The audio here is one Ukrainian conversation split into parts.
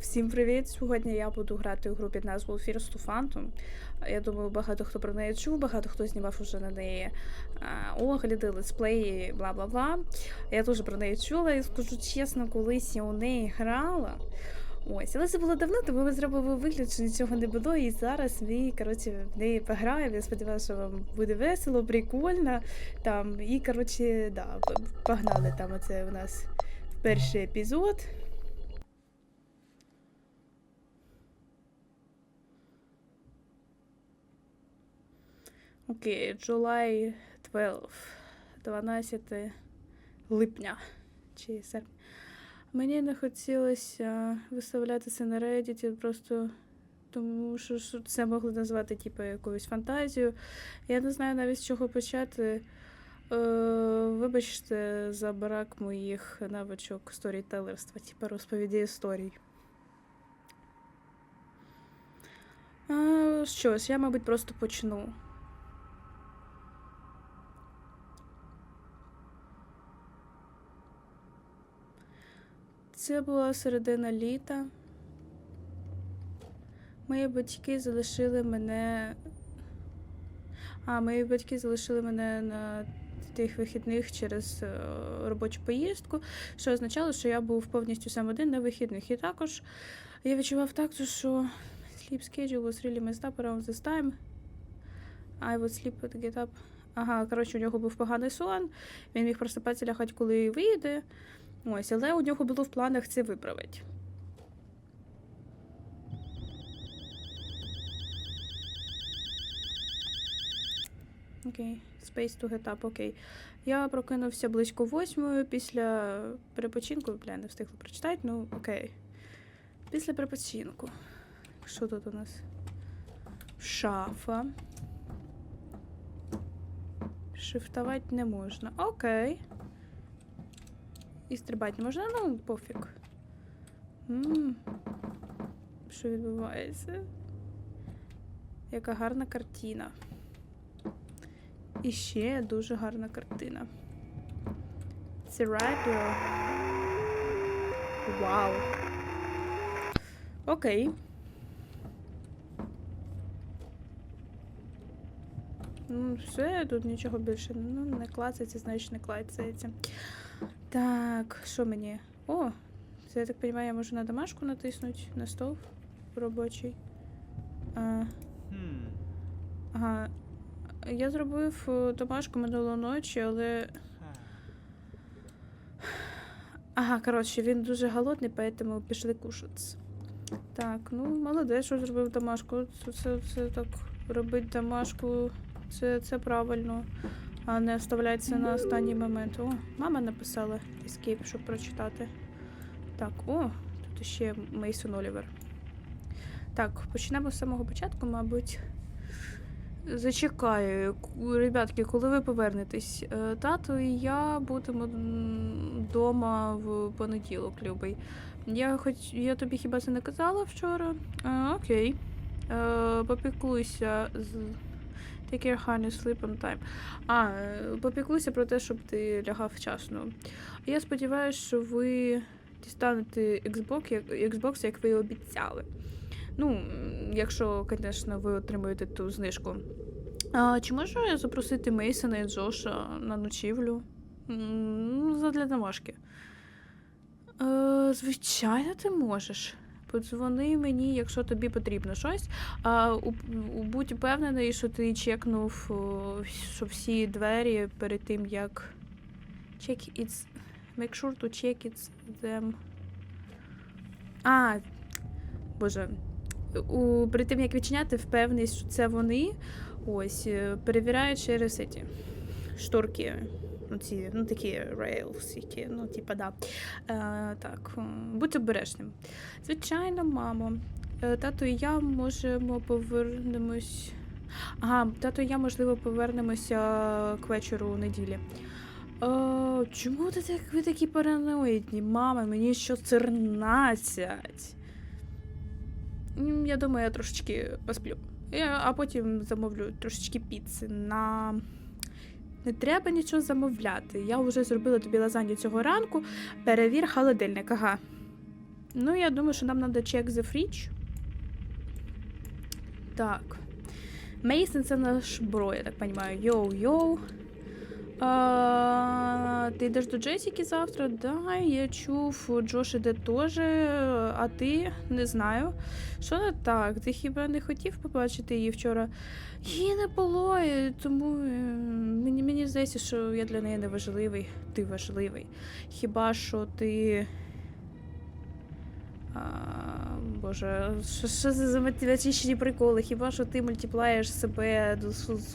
Всім привіт! Сьогодні я буду грати у гру під назвою Fears to Phantom. Я думаю, багато хто про неї чув, багато хто знімав уже на неї огляди, летсплеї, бла бла бла. Я теж про неї чула і скажу чесно, колись я у неї грала. Ось, але це було давно, тому ми зробили вигляд, що нічого не було. І зараз ми, коротше, в неї пограємо. Я сподіваюся, що вам буде весело, прикольно. Там, і, коротше, да, погнали там оце у нас перший епізод. Окей, July 12, 12 липня чи серпня. Мені не хотілося виставлятися на Reddit просто тому, що це могли назвати типу, якоюсь фантазію. Я не знаю навіть з чого почати. Е, вибачте за брак моїх навичок сторітелерства, типу розповіді історій. А, що я, мабуть, просто почну. Це була середина літа. Мої батьки залишили мене. А, мої батьки залишили мене на тих вихідних через е, робочу поїздку, що означало, що я був повністю сам один на вихідних. І також я відчував так, що sleep schedule was really messed up around this time. I would sleep and get up. Ага, коротше, у нього був поганий сон. Він міг просипатися лягати, коли вийде. Ось, але у нього було в планах це виправити. Окей, Space to get up, окей. Я прокинувся близько восьмої після перепочинку. Бля, не встигла прочитати, ну окей. Після перепочинку. Що тут у нас? Шафа. Шифтувати не можна. Окей. І стрибати не можна, ну пофіг. м Що відбувається? Яка гарна картина. І ще дуже гарна картина. Це радіо. Вау. Окей. Ну, все, тут нічого більше ну, не клацається, значить не клацається. Так, що мені? О, це я так розумію, я можу на домашку натиснути на стол робочий. А, ага. Я зробив е, домашку минулої ночі, але. Ага, коротше, він дуже голодний, поэтому пішли кушати. Так, ну молодець, що зробив домашку. Це, це, це так робити домашку, це, це правильно, а не оставляється на останній момент. О, мама написала Escape, щоб прочитати. Так, о, тут ще Мейсон Олівер. Так, почнемо з самого початку, мабуть. Зачекаю, ребятки, коли ви повернетесь, Е, тато і я будемо вдома в понеділок, любий. Я хоч я тобі хіба це не казала вчора? А, окей. Е, попіклуйся з. Take your honey, sleep on time. А, е, попіклуйся про те, щоб ти лягав вчасно. Я сподіваюся, що ви дістанете Xbox, як, Xbox, як ви обіцяли. Ну, якщо, звісно, ви отримуєте ту знижку. А, чи можу я запросити Мейсона і Джоша на ночівлю? М, Задля домашки. Е, звичайно, ти можеш. Подзвони мені, якщо тобі потрібно щось. А, будь впевнений, що ти чекнув, що всі двері перед тим, як. Check it's... Make sure to check it's them. А, боже. У, перед тим, як відчиняти, впевнений, що це вони. Ось, е, перевіряю через ці шторки. Ну, ці, ну, такі rails, які, ну, типа, да. Е, так, будь обережним. Звичайно, мамо. Е, Тато і я можемо повернемось. Ага, тато і я, можливо, повернемося к вечору неділі. Е, чому ти так, ви такі параноїдні? Мама, мені що 14. Я думаю, я трошечки посплю. Я, а потім замовлю трошечки піци на. Не треба нічого замовляти. Я вже зробила тобі лазанью цього ранку. Перевір холодильник, ага. Ну, я думаю, що нам треба check the fridge. Так. Мейсон це наш бро, я так розумію. Йоу-йоу. А, ти йдеш до Джесіки завтра? Да, я чув, Джош іде теж, а ти не знаю. Що не так? Ти хіба не хотів побачити її вчора? Її не було, тому е, мені, мені здається, що я для неї не важливий. Ти важливий. Хіба що ти. Боже, що, що за математичні приколи? Хіба що ти мультиплаєш себе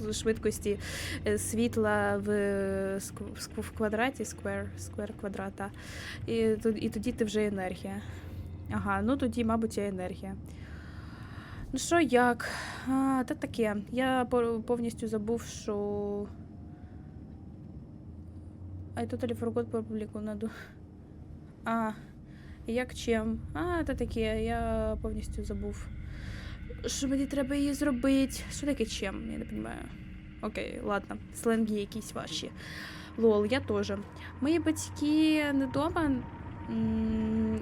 до швидкості е, світла в, в квадраті, сквер, сквер квадрата, і, і тоді ти вже енергія. Ага, ну тоді, мабуть, я енергія. Ну що, як? А, та таке. Я повністю забув, що. I totally forgot про публіку наду. А, як чим? А, та таке, я повністю забув. Що мені треба її зробити? Що таке чим? Я не розумію. Окей, ладно, сленги якісь ваші. Лол, я теж. Мої батьки не вдома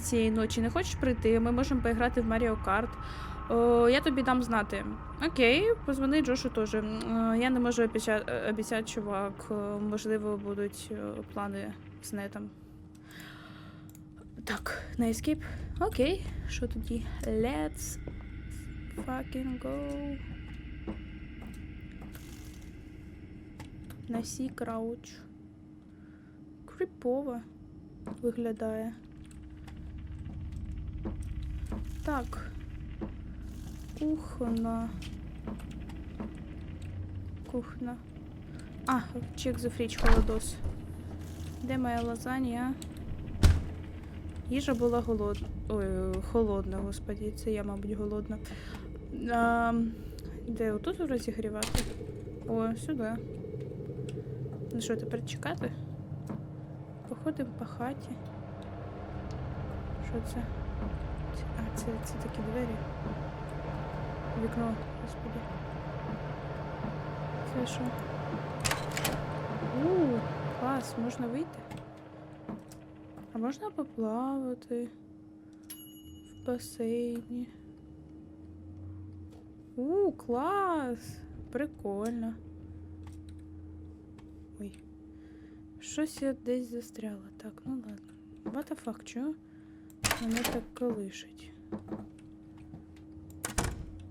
цієї ночі. Не хочеш прийти? Ми можемо поіграти в Маріо. О, я тобі дам знати. Окей, позвони Джошу теж. Е, Я не можу обіцяти, обіцяти, чувак. Е, Можливо, будуть е, плани з нетом. Так, на escape. Окей, що тоді? Let's fucking go. На сі крауч. Кріпово виглядає. Так. Кухня. Кухня. А, чек за фріч холодос. Де моя лазанья? Їжа була голодна. Ой, холодна, господі, це я, мабуть, голодна. А, де отут розігрівати? О, сюди. Ну що, тепер чекати? Походимо по хаті. Що це? А, це, це такі двері. Вікно, господи. Це що? У, клас, можна вийти? Можна поплавати в басейні? У, клас! Прикольно. Ой. Щось я десь застряла. Так, ну ладно. What the fuck, чого? Мене так колишить.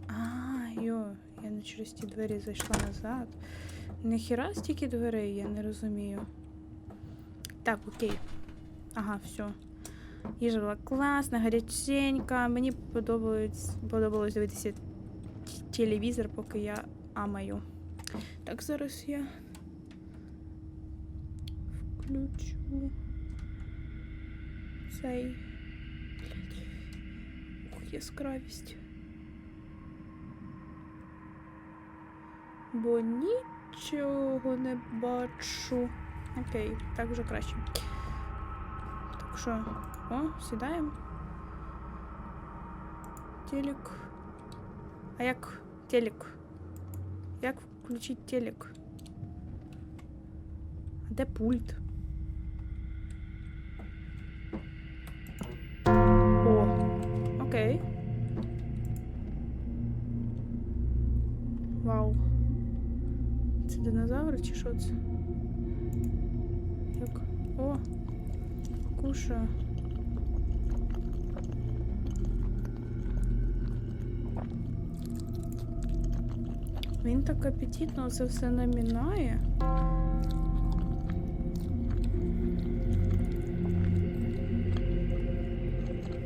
А, йо, я не через ті двері зайшла назад. Ніхіра стільки дверей, я не розумію. Так, окей. Ага, все. Їжа була класна, гаряченька. Мені подобалось, подобалось дивитися телевізор, поки я амаю. Так, зараз я включу цей. Ух, яскравість. Бо нічого не бачу. Окей, так вже краще. Що, о, сідаємо. Телек. А як телек? Як включити телек? А пульт? О, окей. Вау. Це динозавр чи? Кушаю. Він так апетитно це все намінає.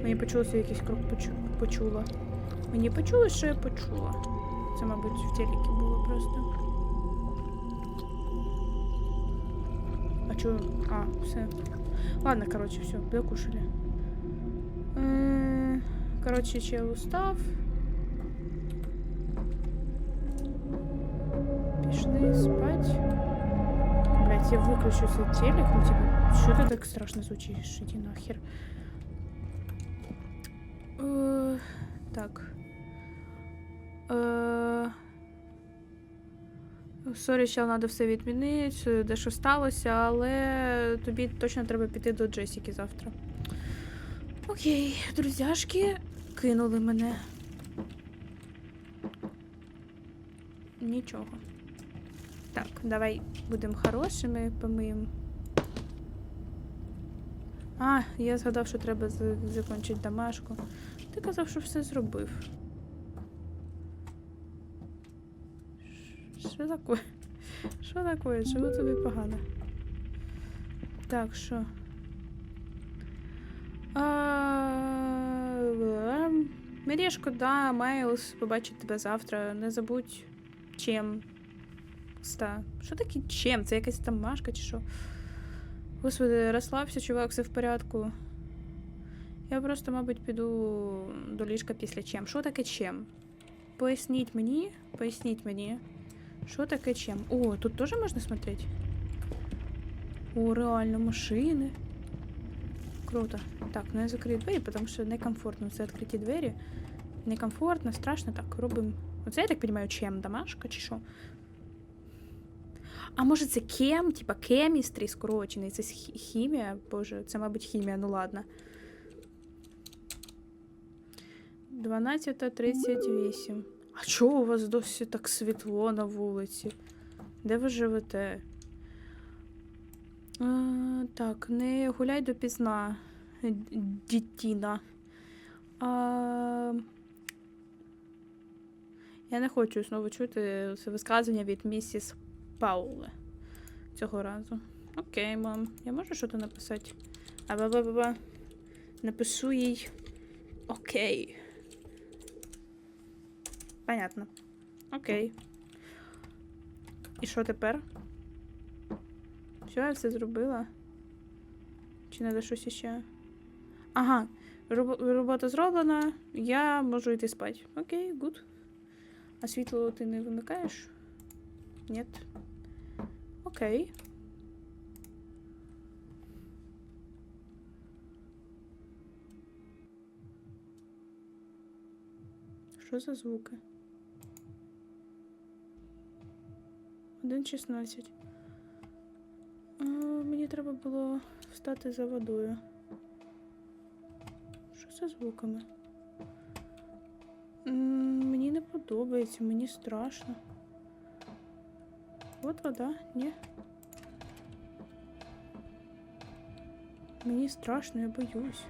Мені почулося якийсь крок почу... почула. Мені почулося, що я почула. Це, мабуть, в телекі було просто. А чё? А, все. Ладно, короче, все, докушали. Э, Короче, чел устав. Пішли спать. Блять, я выключу свой телек, ну типа, что ты так страшно звучишь? Иди нахер. Е, Так. Е, Сорі, ще треба все відмінити, дещо сталося, але тобі точно треба піти до Джесіки завтра. Окей, друзяшки кинули мене. Нічого. Так, давай будемо хорошими, помиємо. А, я згадав, що треба закінчити домашку. Ти казав, що все зробив. Що таке? Що таке? Чого тобі погано? Так, що? А, Мирішко, да, Майлз, побачить тебе завтра. Не забудь чим. Ста. Що таке чим? Це якась там машка чи що? Господи, розслабся, чувак, все в порядку. Я просто, мабуть, піду до ліжка після чим. Що таке чим? Поясніть мені, поясніть мені. Що таке чим? О, тут теж можна смотреть? О, реально машини. Круто. Так, ну я закрию двері, тому що некомфортно. Це відкриті двері. Некомфортно, страшно. Так, робимо. Оце я так розумію, чим домашка чи що? А може це кем? Типа кемістрі скорочений. Це хі- хімія. Боже, це, мабуть, хімія, ну ладно. 12.38. А чого у вас досі так світло на вулиці? Де ви живете? А, так, не гуляй допізна, дітіна. А, я не хочу знову чути це висказування від місіс Пауле цього разу. Окей, мам, я можу щось написати? А ба ба ба ба Напишу їй. Окей. Понятно. Окей. І що тепер? Все, я все зробила? Чи треба щось іще? Ага, робота зроблена, я можу йти спати. Окей, гуд. А світло ти не вимикаєш? Ні. Окей. Що за звуки? 1.16. А, Мені треба було встати за водою. Що за звуками? М, Мені не подобається, мені страшно. От вода, ні. Мені страшно, я боюсь.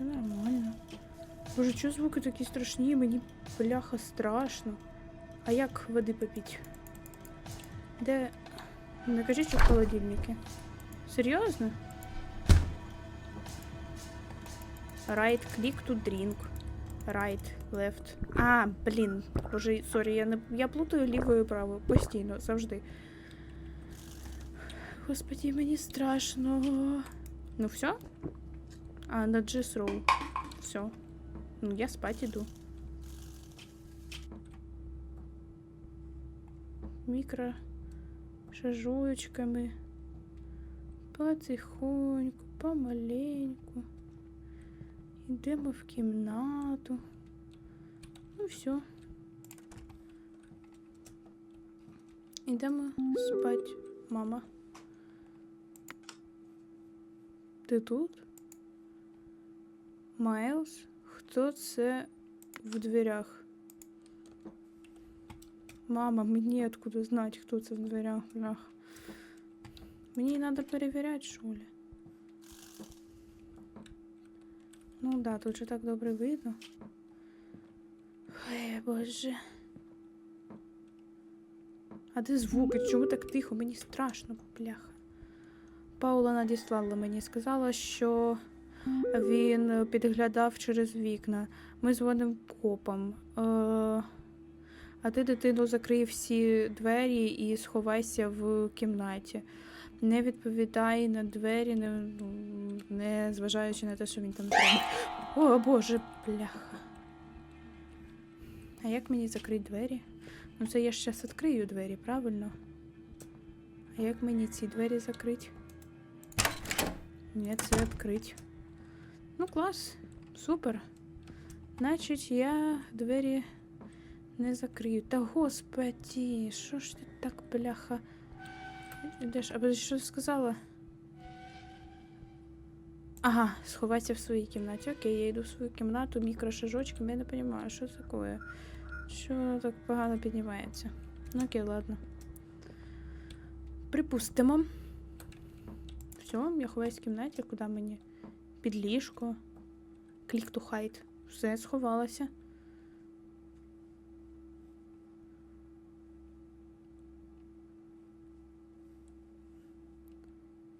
Все нормально. Боже, чого звуки такі страшні? Мені бляха страшно. А як води попіть? Де. Не кажіть, що в холодильнику. Серйозно? Right click to drink. Right, left. А, блін. Боже, сорі, я не. Я плутаю лівою і правою. Постійно, завжди. Господи, мені страшно. Ну все? А, на Джис Роу. Все. Ну, я спать иду. Мікро шажуечками. Потихоньку, помаленьку. Йдемо в кімнату. Ну все. Йдемо спать, мама. Ти тут? Майлз? Хто це в дверях? Мама, мені откуда знати, хто це в дверях? Блях. Мені треба перевіряти, що ли? Ну да, тут же так добре видно. Ой, боже. А де звуки? Чому так тихо? Мені страшно, бляха. Паула надіслала мені, сказала, що він підглядав через вікна. Ми дзвонимо копам. Е, а ти, дитину, закрий всі двері і сховайся в кімнаті. Не відповідай на двері, не, не зважаючи на те, що він там. О, Боже, бляха. А як мені закрити двері? Ну це я ж зараз відкрию двері, правильно? А як мені ці двері закрити? Ні, це відкрити. Ну, клас, супер. Значить, я двері не закрию. Та господі, що ж ти так, бляха? Ідеш, а що сказала? Ага, сховатися в своїй кімнаті. Окей, я йду в свою кімнату, мікрошажочком, я не розумію, що це таке? Що так погано піднімається? Ну окей, ладно. Припустимо. Все, я ховаюсь в кімнаті, куди мені? Під ліжко. Click to hide. Все, сховалася.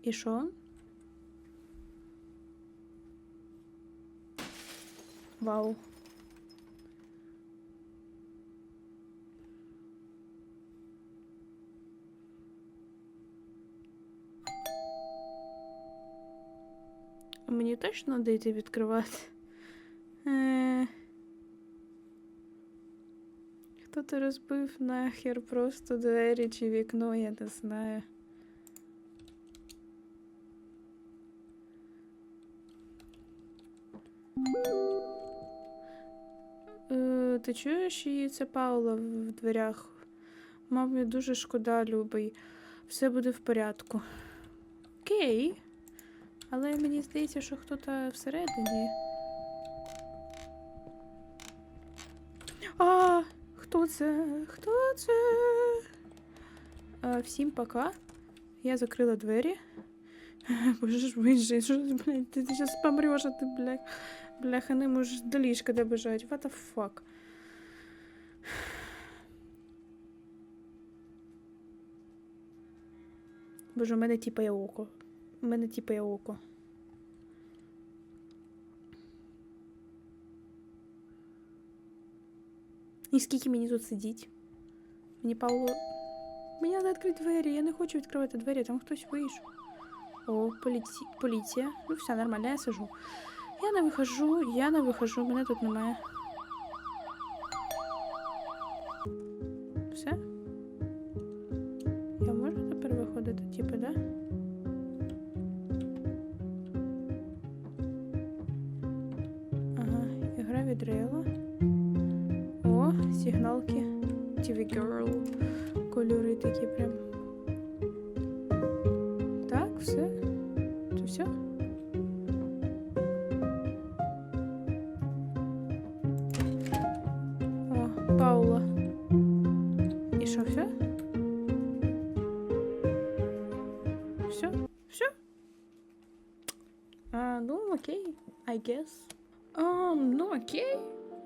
І що? Вау. Мені точно треба йти відкривати? Е... Хто-то розбив нахер просто двері чи вікно, я не знаю. Ти чуєш її? Це Паула в дверях. Мамі дуже шкода, любий. Все буде в порядку. Окей. Але мені здається, що хтось всередині. А, хто це? Хто це? А, всім пока. Я закрила двері. Боже ж ти, блядь, ти, зараз помреш, а ти, блядь. Бляха, не можеш до ліжка добежати. What the fuck? Боже, у мене тіпає око. У мене тіпає око. І скільки мені тут сидіть? Мені Павло. Мені треба відкрити двері. Я не хочу відкривати двері, там хтось вийшов. О, поліці... поліція. Ну, все нормально, я сижу. Я не вихожу, я не вихожу, мене тут немає. Відрила. О, сигналки. TV Girl. Кольори такі прям.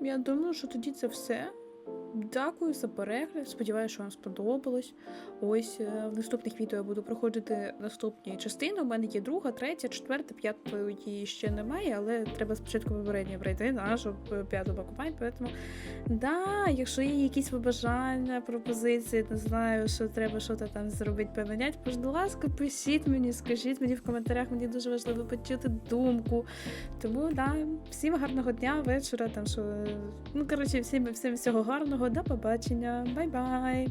Я думаю, що тоді це все. Дякую за перегляд. Сподіваюся, що вам сподобалось. Ось е, в наступних відео я буду проходити наступні частини. У мене є друга, третя, четверта, п'ятої ще немає, але треба спочатку попередньо пройти, щоб е, п'яту покупати. Тому да, якщо є якісь побажання, пропозиції, не знаю, що треба щось там зробити, поміняти, будь ласка, пишіть мені, скажіть мені в коментарях, мені дуже важливо почути думку. Тому да, всім гарного дня, вечора, там що. Ну, коротше, всім, всім всього гарного, до побачення, бай-бай!